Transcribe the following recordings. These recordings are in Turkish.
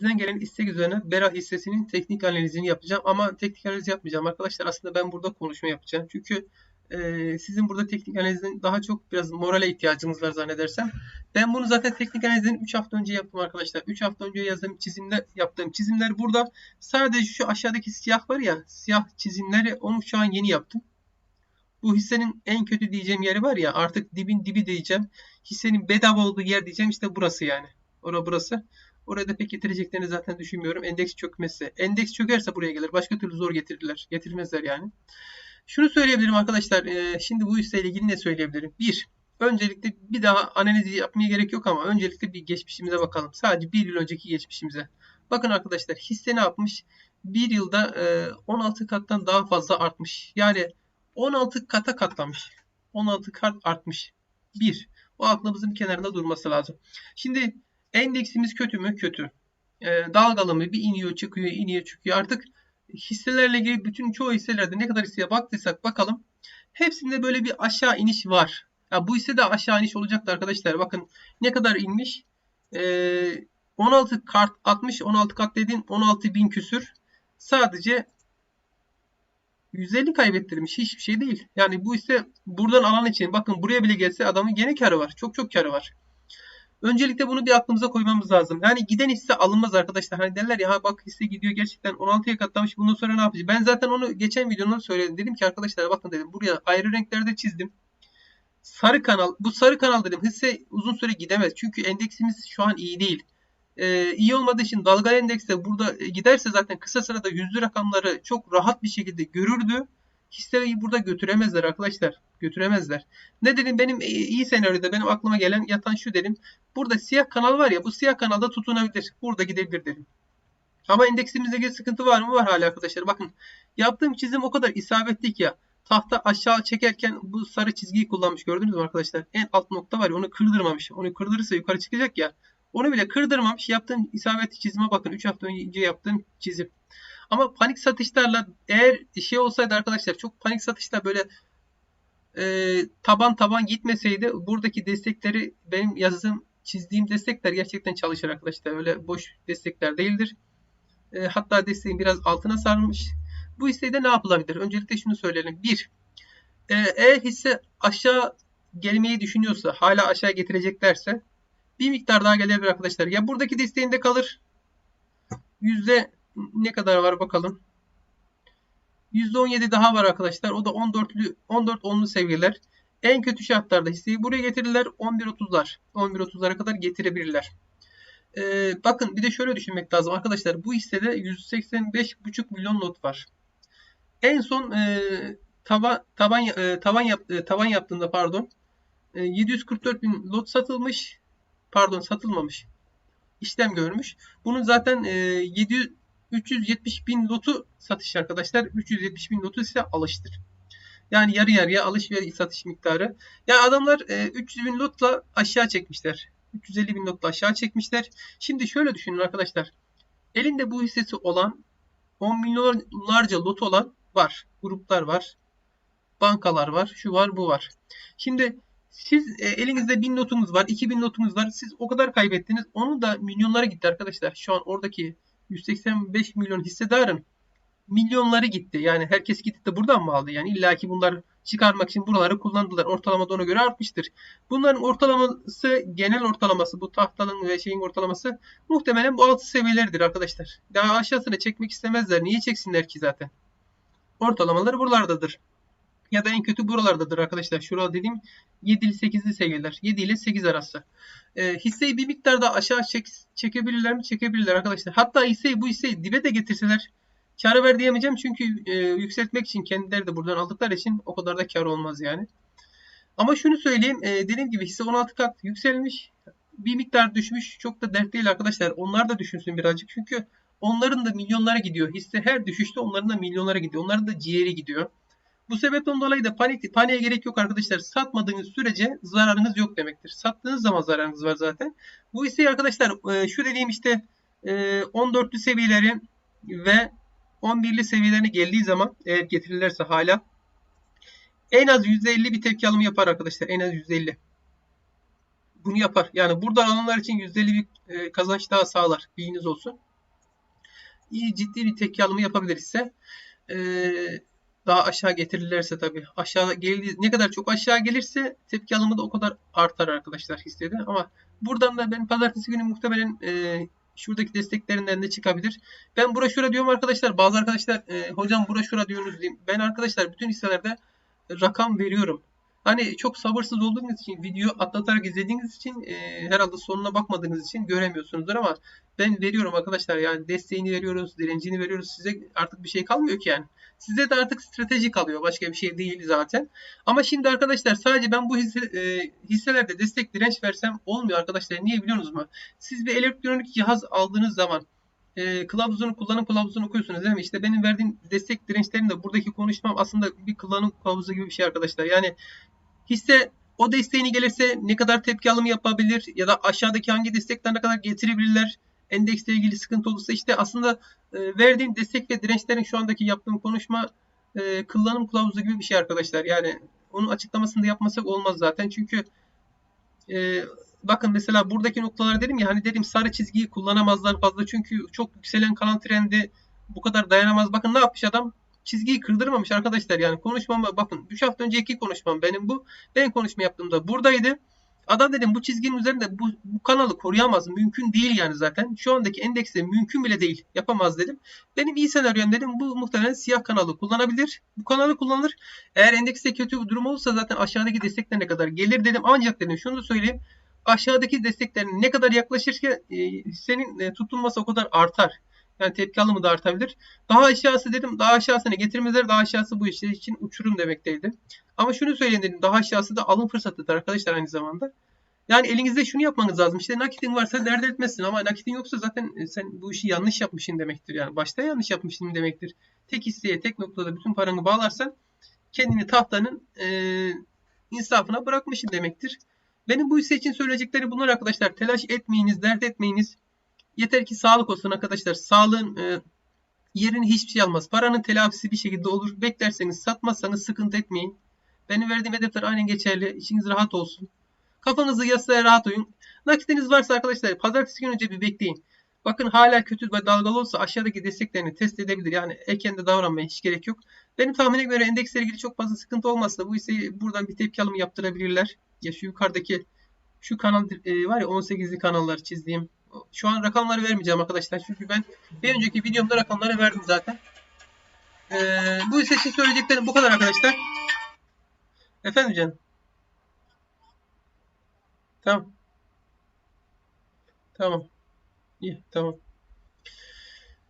Sizden gelen istek üzerine Bera hissesinin teknik analizini yapacağım. Ama teknik analiz yapmayacağım arkadaşlar. Aslında ben burada konuşma yapacağım. Çünkü e, sizin burada teknik analizin daha çok biraz morale ihtiyacınız var zannedersem. Ben bunu zaten teknik analizini 3 hafta önce yaptım arkadaşlar. 3 hafta önce yazdığım çizimler, yaptığım çizimler burada. Sadece şu aşağıdaki siyah var ya, siyah çizimleri onu şu an yeni yaptım. Bu hissenin en kötü diyeceğim yeri var ya artık dibin dibi diyeceğim. Hissenin bedava olduğu yer diyeceğim işte burası yani. Ora burası. Oraya da pek getireceklerini zaten düşünmüyorum. Endeks çökmesi. Endeks çökerse buraya gelir. Başka türlü zor getirirler. Getirmezler yani. Şunu söyleyebilirim arkadaşlar. E, şimdi bu hisseyle ilgili ne söyleyebilirim? Bir, öncelikle bir daha analiz yapmaya gerek yok ama öncelikle bir geçmişimize bakalım. Sadece bir yıl önceki geçmişimize. Bakın arkadaşlar hisse ne yapmış? Bir yılda e, 16 kattan daha fazla artmış. Yani 16 kata katlamış. 16 kat artmış. Bir. O aklımızın kenarında durması lazım. Şimdi endeksimiz kötü mü? Kötü. E, dalgalı mı? Bir iniyor çıkıyor, iniyor çıkıyor. Artık hisselerle ilgili bütün çoğu hisselerde ne kadar hisseye baktıysak bakalım. Hepsinde böyle bir aşağı iniş var. Ya bu hisse de aşağı iniş olacaktı arkadaşlar. Bakın ne kadar inmiş? Ee, 16 kart 60 16 kat dediğin 16 bin küsür. Sadece 150 kaybettirmiş. Hiçbir şey değil. Yani bu ise buradan alan için bakın buraya bile gelse adamın gene karı var. Çok çok karı var. Öncelikle bunu bir aklımıza koymamız lazım. Yani giden hisse alınmaz arkadaşlar. Hani derler ya bak hisse gidiyor gerçekten 16'ya katlamış bundan sonra ne yapacağız? Ben zaten onu geçen videomda söyledim. Dedim ki arkadaşlar bakın dedim buraya ayrı renklerde çizdim. Sarı kanal. Bu sarı kanal dedim hisse uzun süre gidemez. Çünkü endeksimiz şu an iyi değil. Ee, iyi olmadığı için dalga endekste burada giderse zaten kısa sırada yüzlü rakamları çok rahat bir şekilde görürdü hisseyi burada götüremezler arkadaşlar. Götüremezler. Ne dedim benim iyi senaryoda benim aklıma gelen yatan şu dedim. Burada siyah kanal var ya bu siyah kanalda tutunabilir. Burada gidebilir dedim. Ama endeksimizde bir sıkıntı var mı? Var hala arkadaşlar. Bakın yaptığım çizim o kadar isabetli ki ya. Tahta aşağı çekerken bu sarı çizgiyi kullanmış gördünüz mü arkadaşlar? En alt nokta var ya onu kırdırmamış. Onu kırdırırsa yukarı çıkacak ya. Onu bile kırdırmamış. Yaptığım isabetli çizime bakın. 3 hafta önce yaptığım çizim. Ama panik satışlarla eğer şey olsaydı arkadaşlar çok panik satışla böyle e, taban taban gitmeseydi buradaki destekleri benim yazdığım çizdiğim destekler gerçekten çalışır arkadaşlar. Öyle boş destekler değildir. E, hatta desteğin biraz altına sarmış. Bu hissede ne yapılabilir? Öncelikle şunu söyleyelim. Bir, e, eğer hisse aşağı gelmeyi düşünüyorsa, hala aşağı getireceklerse bir miktar daha gelebilir arkadaşlar. Ya buradaki desteğinde kalır. Yüzde ne kadar var bakalım. %17 daha var arkadaşlar. O da 14'lü 14 onlu seviyeler. En kötü şartlarda hisseyi buraya getirirler. 11.30'lar. 11.30'lara kadar getirebilirler. Ee, bakın bir de şöyle düşünmek lazım arkadaşlar. Bu hissede 185,5 milyon lot var. En son e, taban taban e, tavan yap, e, tavan yaptığında pardon e, 744 bin lot satılmış. Pardon satılmamış. işlem görmüş. Bunun zaten e, 700 370 bin lotu satış arkadaşlar. 370 bin lotu ise alıştır. Yani yarı yarıya alış ve satış miktarı. Yani adamlar e, 300 bin lotla aşağı çekmişler. 350 bin lotla aşağı çekmişler. Şimdi şöyle düşünün arkadaşlar. Elinde bu hissesi olan 10 milyonlarca lot olan var. Gruplar var. Bankalar var. Şu var bu var. Şimdi siz e, elinizde 1000 notunuz var. 2000 notunuz var. Siz o kadar kaybettiniz. Onu da milyonlara gitti arkadaşlar. Şu an oradaki 185 milyon hissedarın milyonları gitti. Yani herkes gitti de buradan mı aldı? Yani illaki bunlar çıkarmak için buraları kullandılar. Ortalama da ona göre artmıştır. Bunların ortalaması genel ortalaması bu tahtanın ve şeyin ortalaması muhtemelen bu altı seviyeleridir arkadaşlar. Daha aşağısına çekmek istemezler. Niye çeksinler ki zaten? Ortalamaları buralardadır. Ya da en kötü buralardadır arkadaşlar. Şurada dediğim 7 ile 8'li seviyeler. 7 ile 8 arası. E, hisseyi bir miktar daha aşağı çek, çekebilirler mi? Çekebilirler arkadaşlar. Hatta hisseyi bu hisseyi dibe de getirseler karı ver diyemeyeceğim. Çünkü e, yükseltmek için kendileri de buradan aldıkları için o kadar da kar olmaz yani. Ama şunu söyleyeyim. E, dediğim gibi hisse 16 kat yükselmiş. Bir miktar düşmüş. Çok da dert değil arkadaşlar. Onlar da düşünsün birazcık. Çünkü onların da milyonlara gidiyor. Hisse her düşüşte onların da milyonlara gidiyor. Onların da ciğeri gidiyor. Bu sebepten dolayı da panik, paniğe gerek yok arkadaşlar. Satmadığınız sürece zararınız yok demektir. Sattığınız zaman zararınız var zaten. Bu ise arkadaşlar e, şu dediğim işte 14'lü e, seviyeleri ve 11'li seviyelerine geldiği zaman eğer getirirlerse hala en az %50 bir tepki alımı yapar arkadaşlar. En az %50. Bunu yapar. Yani burada alanlar için %50 bir e, kazanç daha sağlar. Bilginiz olsun. iyi ciddi bir tepki alımı yapabilir ise ee, daha aşağı getirirlerse tabii aşağı geldiği ne kadar çok aşağı gelirse tepki alımı da o kadar artar arkadaşlar hissede ama buradan da ben pazartesi günü muhtemelen e, şuradaki desteklerinden de çıkabilir. Ben bura şura diyorum arkadaşlar. Bazı arkadaşlar e, hocam bura şura diyorsunuz diyeyim. Ben arkadaşlar bütün hisselerde rakam veriyorum. Hani çok sabırsız olduğunuz için video atlatarak izlediğiniz için e, herhalde sonuna bakmadığınız için göremiyorsunuzdur ama ben veriyorum arkadaşlar yani desteğini veriyoruz, direncini veriyoruz. Size artık bir şey kalmıyor ki yani. Size de artık strateji kalıyor. Başka bir şey değil zaten. Ama şimdi arkadaşlar sadece ben bu hisse, e, hisselerde destek direnç versem olmuyor arkadaşlar. Niye biliyorsunuz mu? Siz bir elektronik cihaz aldığınız zaman e, kılavuzunu kullanım kılavuzunu okuyorsunuz değil mi? İşte benim verdiğim destek dirençlerinde buradaki konuşmam aslında bir kullanım kılavuzu gibi bir şey arkadaşlar. Yani hisse o desteğini gelirse ne kadar tepki alımı yapabilir ya da aşağıdaki hangi destekler ne kadar getirebilirler endeksle ilgili sıkıntı olursa işte aslında e, verdiğim destek ve dirençlerin şu andaki yaptığım konuşma e, kullanım kılavuzu gibi bir şey arkadaşlar. Yani onun açıklamasını da yapmasak olmaz zaten. Çünkü e, bakın mesela buradaki noktalar dedim ya hani dedim sarı çizgiyi kullanamazlar fazla çünkü çok yükselen kalan trendi bu kadar dayanamaz. Bakın ne yapmış adam? Çizgiyi kırdırmamış arkadaşlar yani konuşmama bakın 3 hafta önceki konuşmam benim bu. Ben konuşma yaptığımda buradaydı. Adam dedim bu çizginin üzerinde bu, bu kanalı koruyamaz. Mümkün değil yani zaten. Şu andaki endekste mümkün bile değil. Yapamaz dedim. Benim iyi senaryom dedim bu muhtemelen siyah kanalı kullanabilir. Bu kanalı kullanılır. Eğer endekste kötü bir durum olursa zaten aşağıdaki desteklerine kadar gelir dedim. Ancak dedim şunu da söyleyeyim. Aşağıdaki desteklerine ne kadar yaklaşırken e, senin e, tutulması o kadar artar. Yani tepki alımı da artabilir. Daha aşağısı dedim. Daha aşağısına getirmezler. Daha aşağısı bu işler için uçurum demekteydi. Ama şunu söyleyeyim dedim. Daha aşağısı da alım fırsatıdır arkadaşlar aynı zamanda. Yani elinizde şunu yapmanız lazım. İşte nakitin varsa dert etmezsin ama nakitin yoksa zaten e, sen bu işi yanlış yapmışsın demektir. Yani başta yanlış yapmışsın demektir. Tek hisseye tek noktada bütün paranı bağlarsan kendini tahtanın e, insafına bırakmışsın demektir. Benim bu hisse için söyleyecekleri bunlar arkadaşlar. Telaş etmeyiniz, dert etmeyiniz. Yeter ki sağlık olsun arkadaşlar. Sağlığın e, yerini hiçbir şey almaz. Paranın telafisi bir şekilde olur. Beklerseniz satmazsanız sıkıntı etmeyin. Benim verdiğim hedefler aynen geçerli. İçiniz rahat olsun. Kafanızı yasaya rahat uyun. Nakitiniz varsa arkadaşlar pazartesi günü önce bir bekleyin. Bakın hala kötü ve dalgalı olsa aşağıdaki desteklerini test edebilir. Yani erken de davranmaya hiç gerek yok. Benim tahmine göre endeksle ilgili çok fazla sıkıntı olmazsa bu hisseyi buradan bir tepki alımı yaptırabilirler. Ya şu yukarıdaki şu kanal e, var ya 18'li kanallar çizdiğim. Şu an rakamları vermeyeceğim arkadaşlar. Çünkü ben bir önceki videomda rakamları verdim zaten. Ee, bu hisse için söyleyeceklerim bu kadar arkadaşlar. Efendim canım. Tamam. Tamam. İyi tamam.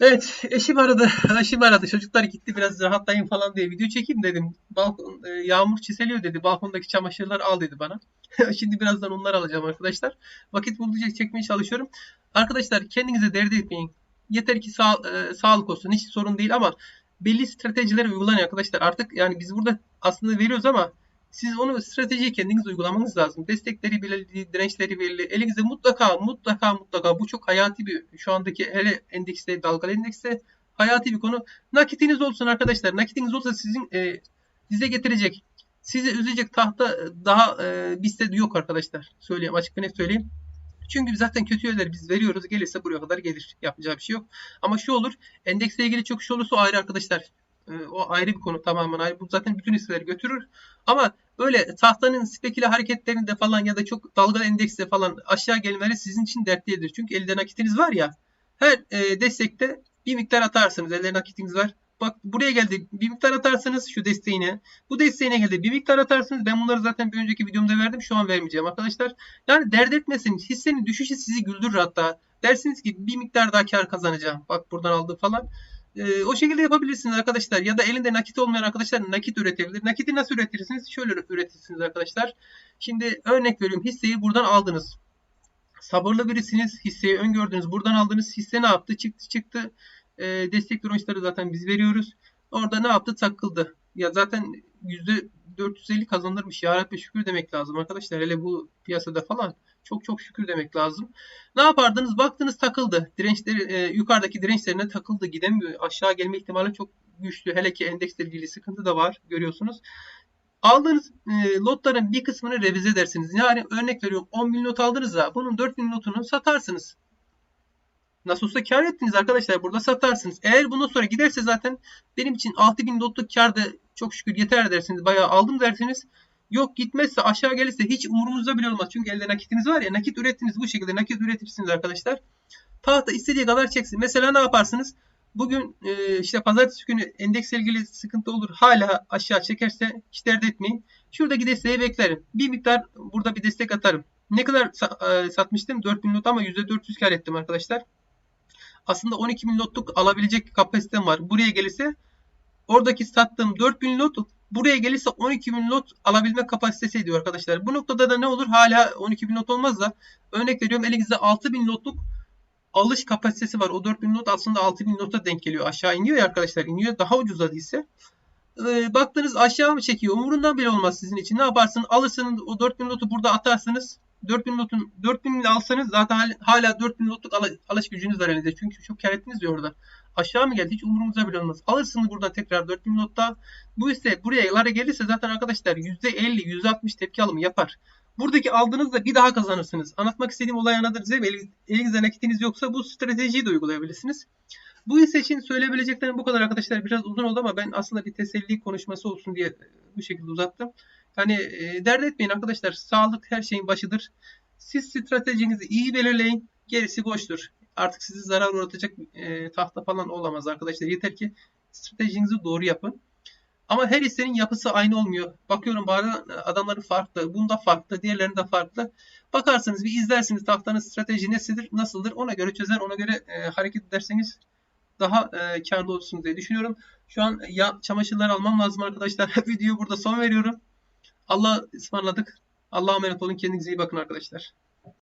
Evet eşim aradı. Eşim aradı. Çocuklar gitti biraz rahatlayın falan diye video çekeyim dedim. Balkon, e, yağmur çiseliyor dedi. Balkondaki çamaşırları al dedi bana. Şimdi birazdan onları alacağım arkadaşlar. Vakit buldukça çekmeye çalışıyorum. Arkadaşlar kendinize dert etmeyin. Yeter ki sağ, e, sağlık olsun. Hiç sorun değil ama belli stratejiler uygulayın arkadaşlar. Artık yani biz burada aslında veriyoruz ama siz onu stratejiyi kendiniz uygulamanız lazım. Destekleri belirli, dirençleri belli. Elinizde mutlaka mutlaka mutlaka bu çok hayati bir şu andaki hele endekste dalgalı endekste hayati bir konu. Nakitiniz olsun arkadaşlar. Nakitiniz olsa sizin e, size getirecek sizi üzecek tahta daha e, bizde yok arkadaşlar. Söyleyeyim açık ve net söyleyeyim. Çünkü zaten kötü yerleri biz veriyoruz. Gelirse buraya kadar gelir. Yapacağı bir şey yok. Ama şu olur. Endeksle ilgili çok şey olursa ayrı arkadaşlar. E, o ayrı bir konu tamamen ayrı. Bu zaten bütün hisseleri götürür. Ama böyle tahtanın speküle hareketlerinde falan ya da çok dalga endekste falan aşağı gelmeleri sizin için dertlidir. Çünkü elde nakitiniz var ya. Her e, destekte bir miktar atarsınız. Elde nakitiniz var. Bak buraya geldi. Bir miktar atarsanız şu desteğine. Bu desteğine geldi. Bir miktar atarsınız. Ben bunları zaten bir önceki videomda verdim. Şu an vermeyeceğim arkadaşlar. Yani dert etmesiniz. Hissenin düşüşü sizi güldürür hatta. Dersiniz ki bir miktar daha kar kazanacağım. Bak buradan aldı falan. Ee, o şekilde yapabilirsiniz arkadaşlar. Ya da elinde nakit olmayan arkadaşlar nakit üretebilir. Nakiti nasıl üretirsiniz? Şöyle üretirsiniz arkadaşlar. Şimdi örnek veriyorum. Hisseyi buradan aldınız. Sabırlı birisiniz. Hisseyi öngördünüz. Buradan aldınız. Hisse ne yaptı? Çıktı çıktı. E, destek dirençleri zaten biz veriyoruz. Orada ne yaptı? Takıldı. Ya zaten %450 kazanırmış. Ya Rabbi şükür demek lazım arkadaşlar. Hele bu piyasada falan çok çok şükür demek lazım. Ne yapardınız? Baktınız takıldı. Dirençleri e, yukarıdaki dirençlerine takıldı. Gidemiyor. Aşağı gelme ihtimali çok güçlü. Hele ki endeksle ilgili sıkıntı da var. Görüyorsunuz. Aldığınız e, lotların bir kısmını revize edersiniz. Yani örnek veriyorum 10 bin lot aldınız da bunun 4 bin lotunu satarsınız. Olsa kar ettiniz arkadaşlar. Burada satarsınız. Eğer bundan sonra giderse zaten benim için 6000 lotluk kar da çok şükür yeter dersiniz. Bayağı aldım dersiniz. Yok gitmezse aşağı gelirse hiç umurunuzda bile olmaz. Çünkü elde nakitiniz var ya nakit ürettiniz bu şekilde nakit üretirsiniz arkadaşlar. Tahta istediği kadar çeksin. Mesela ne yaparsınız? Bugün e, işte pazartesi günü endeksle ilgili sıkıntı olur. Hala aşağı çekerse hiç dert etmeyin. Şuradaki desteği beklerim. Bir miktar burada bir destek atarım. Ne kadar e, satmıştım? 4000 lot ama %400 kar ettim arkadaşlar. Aslında 12.000 lotluk alabilecek kapasitem var. Buraya gelirse oradaki sattığım 4000 lot buraya gelirse 12.000 lot alabilme kapasitesi ediyor arkadaşlar. Bu noktada da ne olur? Hala 12.000 lot olmaz da örnek veriyorum elinizde 6.000 lotluk alış kapasitesi var. O 4000 not aslında 6000 nota denk geliyor. Aşağı iniyor ya arkadaşlar. iniyor. Daha ucuza değilse. Ee, baktınız aşağı mı çekiyor? Umurundan bile olmaz sizin için. Ne yaparsınız? Alırsınız o 4000 notu burada atarsınız. 4000 notun 4000 ile alsanız zaten hal- hala 4000 notluk al- alış gücünüz var elinizde. Çünkü çok kar ettiniz ya orada. Aşağı mı geldi? Hiç umurunuzda bile olmaz. Alırsınız buradan tekrar 4000 notta. Bu ise buraya gelirse zaten arkadaşlar %50, %60 tepki alımı yapar. Buradaki aldığınızda bir daha kazanırsınız. Anlatmak istediğim olay anladınız değil mi? El- Elinizde nakitiniz yoksa bu stratejiyi de uygulayabilirsiniz. Bu hisse için söyleyebileceklerim bu kadar arkadaşlar. Biraz uzun oldu ama ben aslında bir teselli konuşması olsun diye bu şekilde uzattım. Yani e, dert etmeyin arkadaşlar. Sağlık her şeyin başıdır. Siz stratejinizi iyi belirleyin. Gerisi boştur. Artık sizi zarar uğratacak e, tahta falan olamaz arkadaşlar. Yeter ki stratejinizi doğru yapın. Ama her hissenin yapısı aynı olmuyor. Bakıyorum bazen adamların farklı, bunda farklı, diğerlerinde farklı. Bakarsınız bir izlersiniz tahtanın strateji nesidir, nasıldır ona göre çözer, ona göre e, hareket ederseniz daha e, karlı olursunuz diye düşünüyorum. Şu an ya çamaşırlar almam lazım arkadaşlar. Videoyu burada son veriyorum. Allah'a ısmarladık. Allah'a emanet olun. Kendinize iyi bakın arkadaşlar.